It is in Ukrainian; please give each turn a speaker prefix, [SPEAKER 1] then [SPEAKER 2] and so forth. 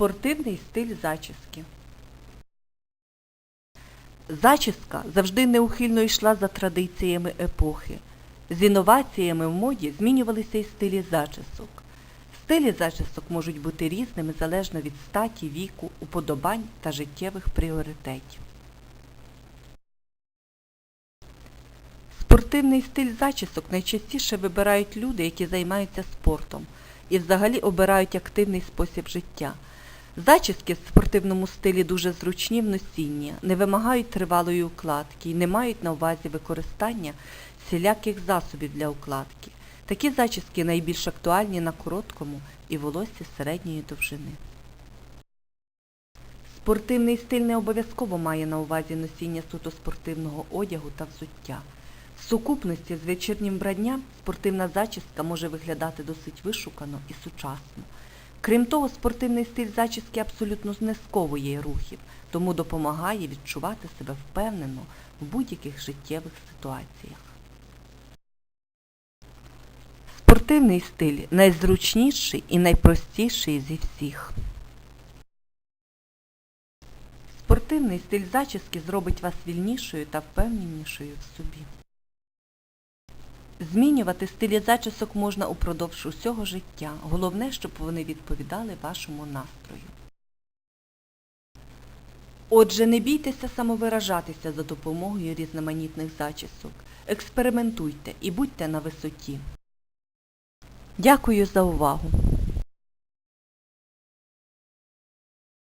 [SPEAKER 1] Спортивний стиль зачіски. Зачіска завжди неухильно йшла за традиціями епохи. З інноваціями в моді змінювалися і стилі зачісок. Стилі зачісок можуть бути різними залежно від статі, віку, уподобань та життєвих пріоритетів. Спортивний стиль зачісок найчастіше вибирають люди, які займаються спортом і взагалі обирають активний спосіб життя. Зачіски в спортивному стилі дуже зручні в носінні, не вимагають тривалої укладки і не мають на увазі використання всіляких засобів для укладки. Такі зачіски найбільш актуальні на короткому і волоссі середньої довжини. Спортивний стиль не обов'язково має на увазі носіння суто спортивного одягу та взуття. В сукупності з вечірнім вбранням спортивна зачіска може виглядати досить вишукано і сучасно. Крім того, спортивний стиль зачіски абсолютно не сковує рухів, тому допомагає відчувати себе впевнено в будь-яких життєвих ситуаціях. Спортивний стиль найзручніший і найпростіший зі всіх. Спортивний стиль зачіски зробить вас вільнішою та впевненішою в собі. Змінювати стилі зачісок можна упродовж усього життя. Головне, щоб вони відповідали вашому настрою. Отже, не бійтеся самовиражатися за допомогою різноманітних зачісок. Експериментуйте і будьте на висоті. Дякую за увагу!